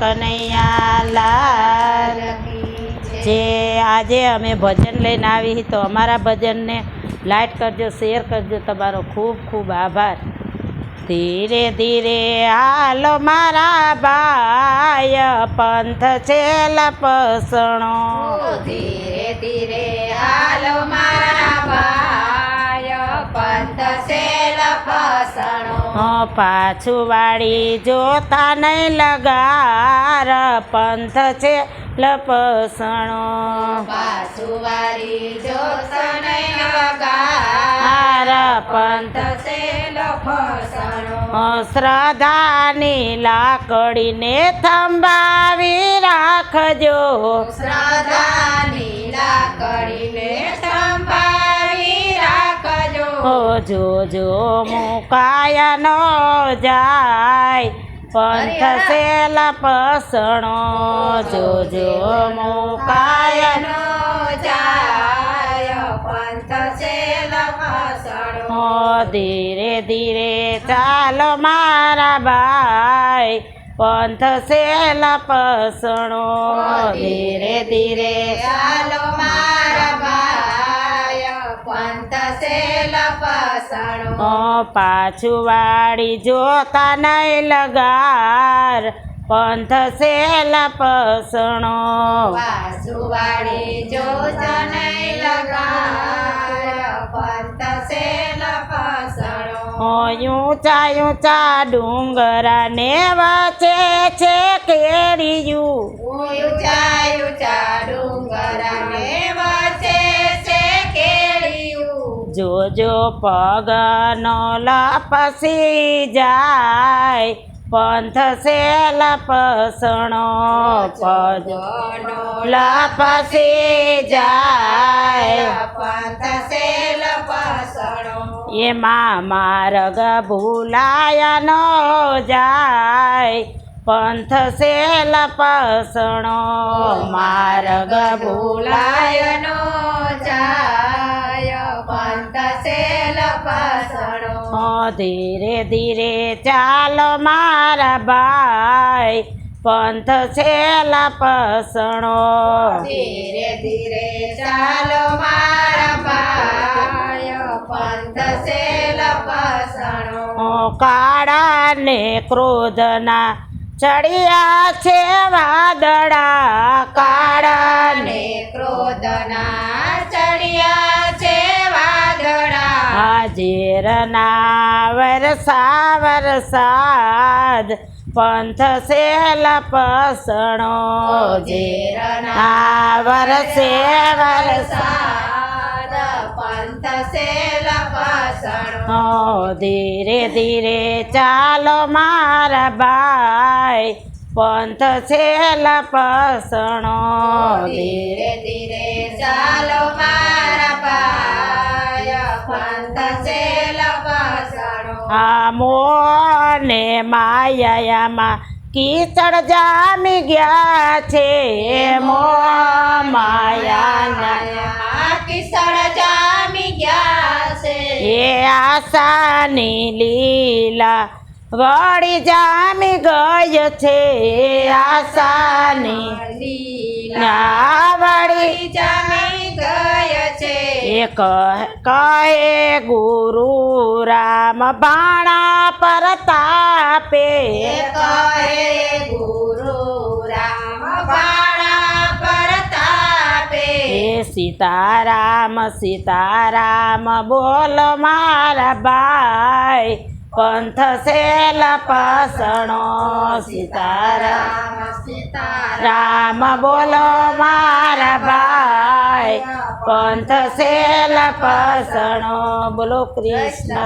કનૈયા લાલ જે આજે અમે ભજન લઈને આવી તો અમારા ભજનને લાઈક કરજો શેર કરજો. તમારો ખૂબ ખૂબ આભાર. ધીરે ધીરે હાલો મારા ભાઈ પંથ છે લપસણો. ધીરે ધીરે હાલો મારા ભાય પંથ છે લપસણો. પાછું વાળી જોતા નહીં લગાર પંથ છે લપસણો. હાર પંથ છે શ્રદ્ધાની લાકડીને થંભાવી રાખજો. શ્રદ્ધાની લાકડીને થંભાવી રાખજો. જોજો મુકાયા ન જાય. પંથ છે લપસણો જોજો મુકાયા નો જાય પંથ છે લપસણો ધીરે ધીરે ચાલો મારા ભાઈ પંથ છે લપસણો ધીરે ધીરે ચાલો મારા પાછું વાળી જોતા નહીં લગાર પંથ છે લપસણો જોતા નહીં લગાર પંથ છે લપસણો ઊંચા ઊંચા ડુંગરા ને વાચે છે કેરીયું. ઊંચા ઊંચા ડુંગરાને વચ્ચે જોજો પગનો લપસી જાય પંથ સે લપસણો પદ લપસી જાય. પંથ સે લપસણો એમાં માર્ગ ભૂલાયા નો જાય પંથ સે લપસણો માર્ગ ભૂલાય ભૂલાયનો ધીરે ધીરે ચાલો મારા ભાઈ પંથ છે લપસણો ધીરે ધીરે ચાલો મારા ભાઈ પંથ છે લપસણો કાળા ને ક્રોધના ચડિયા છે વાદળા. કાળા ને ને ક્રોધના ચડિયા છે વાદળા હાજરના વરસા વરસાદ પંથ સેલ પસણો જેરના વરસે વરસાદ પંથ સેલ પસણો ધીરે ધીરે ચાલો મારા ભાઈ પંથ સેલ લપસણો ધીરે ધીરે ધીરે ચાલો મોને માયામાં કીચડ જામી ગયા છે. મો માયાના કીચડ જામી ગયા છે. એ આશાની લીલા વળી જામી ગય છે. આશાની લીલા ના વળી જામી એક કહે ગુરુ રામ બાણા પરતાપે. કહે ગુરુ રામ બાણા પરતાપે. સીતારામ સીતારામ બોલ મારા ભાઈ. પંથ શેલ પાસણો સીતારામ. સીતારામ બોલો મારા ભાઈ. પંથ થશે લપસણો બોલો કૃષ્ણ.